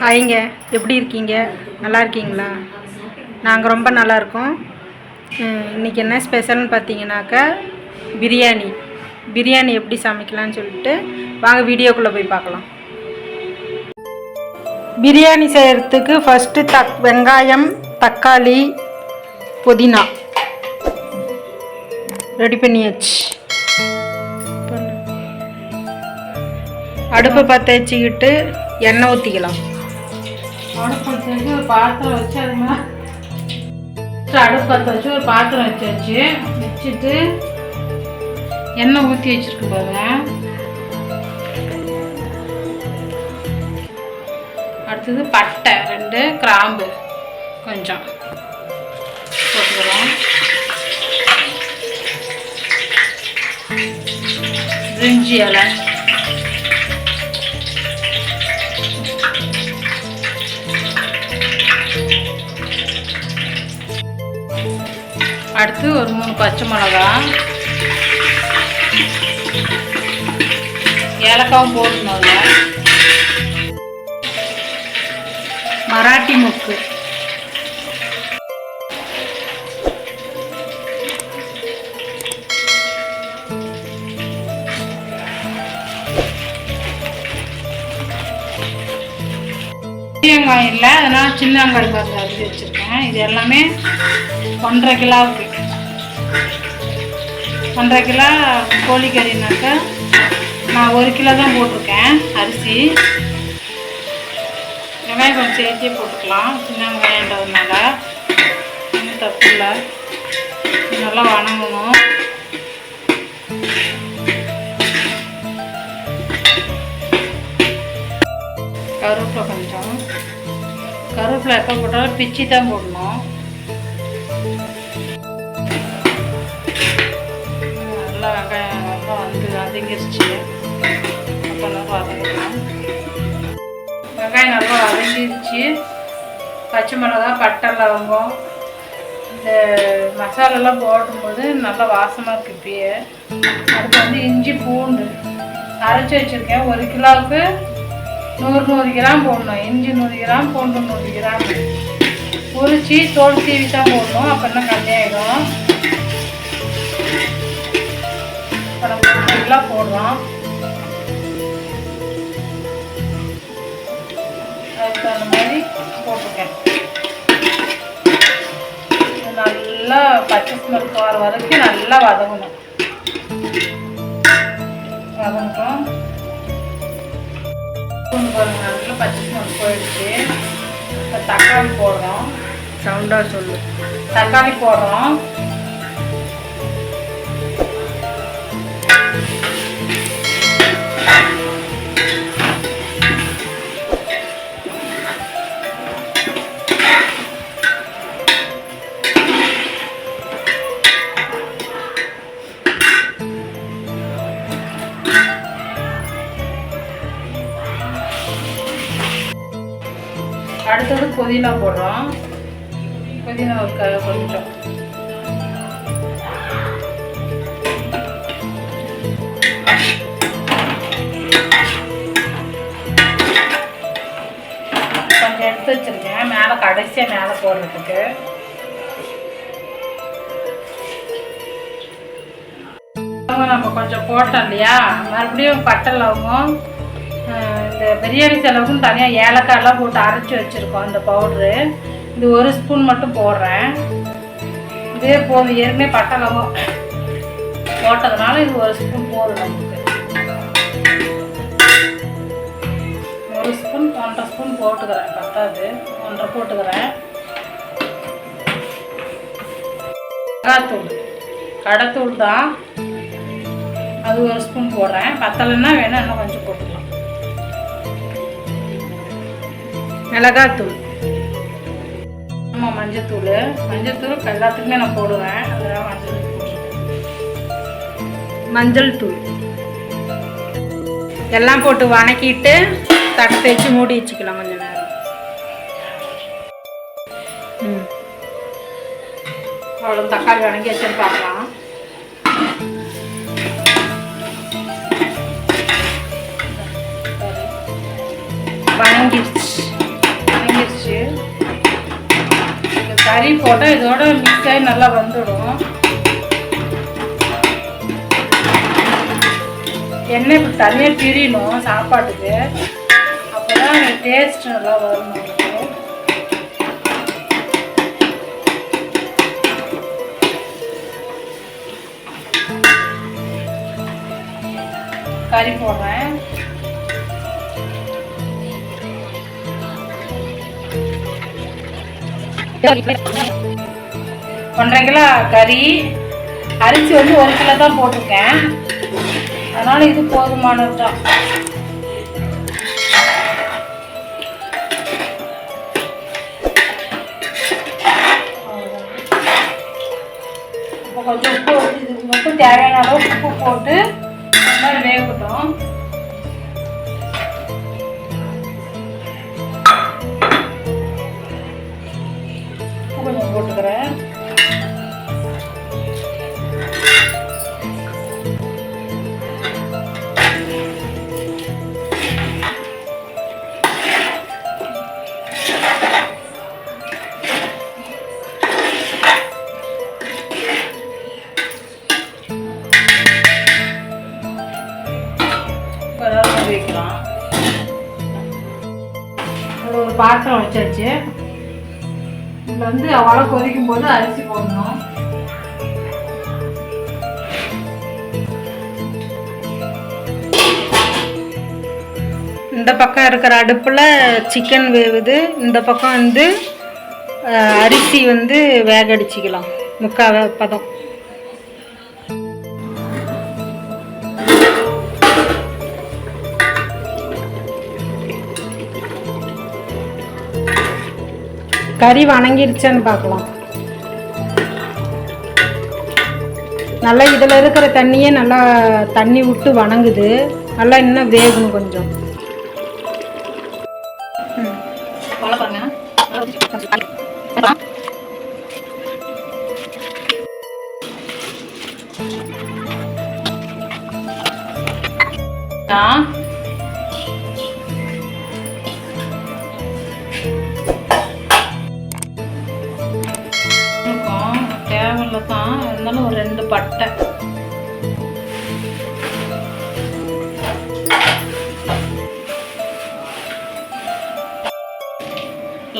ஹாய்ங்க. எப்படி இருக்கீங்க? நல்லா இருக்கீங்களா? நாங்கள் ரொம்ப நல்லா இருக்கோம். இன்றைக்கி இன்னைக்கு என்ன ஸ்பெஷல்னு பார்த்தீங்கன்னாக்கா பிரியாணி. பிரியாணி எப்படி சமைக்கலாம்னு சொல்லிட்டு வாங்க வீடியோக்குள்ளே போய் பார்க்கலாம். பிரியாணி செய்கிறதுக்கு ஃபஸ்ட்டு தக் வெங்காயம் தக்காளி புதினா. ரெடி பண்ணியாச்சு. அடுப்பை பற்ற வச்சுக்கிட்டு எண்ணெய் ஊற்றிக்கலாம் ஒரு பாத்திரம் வச்சு அது அடுப்பு பற்ற வச்சு ஒரு பாத்திரம் வச்சாச்சு. வச்சுட்டு எண்ணெய் ஊற்றி வச்சிருக்கு பாருங்க அடுத்தது பட்டை ரெண்டு கிராம்பு கொஞ்சம் போட்டுக்கிறோம் பிரிஞ்சி இலை. அடுத்து ஒரு மூணு பச்சை மிளகா. ஏலக்காவும் போடணும் மராட்டி முக்கு. வெங்காயம் இல்லை அதனால் சின்ன வெங்காயம் பார்த்து அரிசி வச்சுருக்கேன். இது எல்லாமே ஒன்றரை கிலோவுக்கு. ஒன்றரை கிலோ கோழிக்கறினாக்கா நான் ஒரு கிலோ தான் போட்டிருக்கேன் அரிசி. வெங்காயம் கொஞ்சம் சேர்த்தே போட்டுக்கலாம். சின்ன வெங்காயன்றதுனால ஒன்றும் தப்பு இல்லை நல்லா வணங்கணும். வெப்பம் போட்டால் போட்டாலும் பிச்சு தான் போடணும். நல்லா வெங்காயம் நல்லா வந்து வதங்கிருச்சு அப்பெல்லாம் நல்லா வெங்காயம் நல்லா வதங்கிருச்சு. பச்சை மிளகா பட்டை லவங்கம் இந்த மசாலாலாம் போடும்போது நல்லா வாசமாக இருக்கு இப்பயே. அடுத்து வந்து இஞ்சி பூண்டு. அரைச்சி வச்சுருக்கேன். ஒரு கிலோவுக்கு நூறு நூறு கிராம் போடணும் இஞ்சி நூறு கிராம் பூண்டு நூறு கிராம். உரிச்சு தோல் சீவி தான் போடணும் அப்போ கம்மியாயிடும் இப்போ நம்ம போடுறோம் அதுக்கு தகுந்த மாதிரி போட்டிருக்கேன். நல்லா பச்சை ஸ்மெல் போகிற வரைக்கும் நல்லா வதங்கணும். வதங்கட்டும் பாருங்க. நல்லா பச்சை ஸ்மெல் போயிடுச்சு. இப்போ தக்காளி போடுறோம். சவுண்டாக சொல்லு. தக்காளி போடுறோம். அடுத்தது புதினா போடுறோம். புதினா ஒரு க கொஞ்சம் கொஞ்சம் எடுத்து வச்சிருக்கேன். மேலே கடைசியாக மேலே போடுறதுக்கு. நம்ம கொஞ்சம் போட்டோம் இல்லையா? மறுபடியும் பட்டை லவங்கம். இந்த பிரியாணி செலவுக்கும் தனியாக ஏலக்காயெல்லாம் போட்டு அரைச்சி வச்சுருக்கோம் இந்த பவுட்ரு இது ஒரு ஸ்பூன் மட்டும் போடுறேன். இதே போதும் ஏற்கனவே பட்டை போட்டதுனால இது ஒரு ஸ்பூன் போதும் நமக்கு. ஒரு ஸ்பூன் ஒன்றரை ஸ்பூன் போட்டுக்கிறேன் பத்தாது. ஒன்றரை போட்டுக்கிறேன். மிளகாத்தூள். கடைத்தூள் தான். அது ஒரு ஸ்பூன் போடுறேன். பத்தலைன்னா வேணால் இன்னும் கொஞ்சம் போட்டுக்கலாம். மிளகாத்தூள். ஆமாம் மஞ்சத்தூள். மஞ்சத்தூள் எல்லாத்துக்குமே நான் போடுவேன். அதெல்லாம் மஞ்சள் மஞ்சள் தூள். எல்லாம் போட்டு வணக்கிட்டு தட்டு தேய்ச்சி மூடி வச்சுக்கலாம் கொஞ்சம் நேரம். அவ்வளோ தக்காளி வணங்கி வச்சுன்னு பார்க்கலாம். வணங்கிடுச்சு. கறி போட்டால் இதோட மிக்ஸ் ஆகி நல்லா வந்துடும். எண்ணெய் இப்படி தனியாக பிரியணும் சாப்பாட்டுக்கு. அப்போ தான் டேஸ்ட் நல்லா வரும் கறி போடுறேன். ஒன்றரை கிலோ கறி. அரிசி வந்து ஒரு கிலோ தான் போட்டிருக்கேன். அதனால் இது போதுமானது தான் இப்போ கொஞ்சம் உப்பு இது உப்பு தேவையான அளவு உப்பு போட்டு வேகட்டும். பாத்திரம் வச்சாச்சு. இதில் வந்து அவ்வளோ கொதிக்கும் போது அரிசி போடணும். இந்த பக்கம் இருக்கிற அடுப்பில் சிக்கன் வேவுது. இந்த பக்கம் வந்து அரிசி வந்து வேக அடிச்சிக்கலாம் முக்கால் பதம். கறி வணங்கிருச்சான்னு பார்க்கலாம். நல்லா இதில் இருக்கிற தண்ணியே நல்லா தண்ணி விட்டு வணங்குது. நல்லா இன்னும் வேகணும் கொஞ்சம். ஆ? தேவையில்ல தான் இருந்தாலும் ஒரு ரெண்டு பட்டை.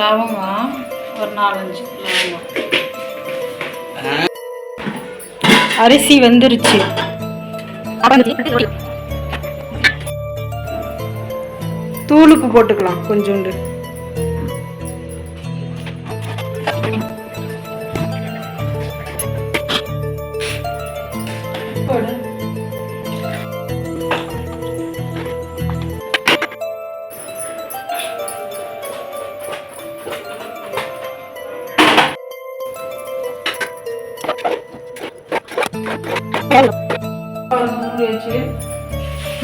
லவங்கம் ஒரு நாலஞ்சு லவங்கம் அரிசி வந்துருச்சு. தூளுப்பு போட்டுக்கலாம் கொஞ்சோண்டு.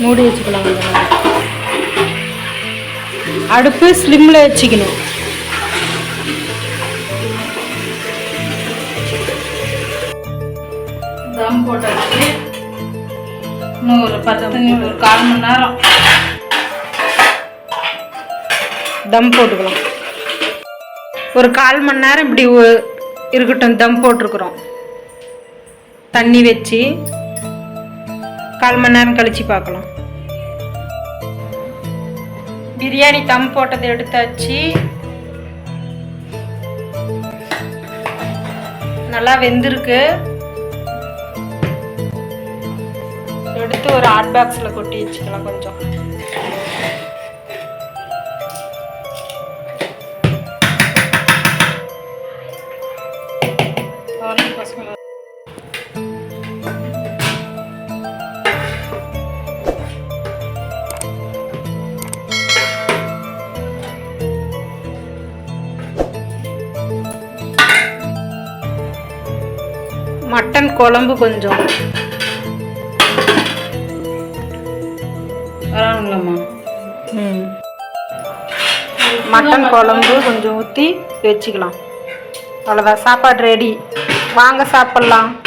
மூடி வச்சுக்கலாம். அடுப்பு ஸ்லிம்மில் வச்சுக்கணும். தம் போட்டாச்சு. இன்னும் ஒரு பத்து ஒரு கால் மணி நேரம். தம் போட்டுக்கலாம். ஒரு கால் மணி நேரம் இப்படி இருக்கட்டும் தம் போட்டிருக்குறோம். தண்ணி வச்சு கால் மணி நேரம் கழிச்சு பார்க்கலாம். பிரியாணி தம் போட்டதை எடுத்தாச்சு நல்லா வெந்திருக்கு. எடுத்து ஒரு ஹாட் பாக்ஸில் கொட்டி வச்சுக்கலாம் கொஞ்சம். மட்டன் குழம்பு கொஞ்சம். ம். மட்டன் குழம்பு கொஞ்சம் ஊற்றி வச்சுக்கலாம். அவ்வளோதான் சாப்பாடு ரெடி வாங்க சாப்பிட்லாம்.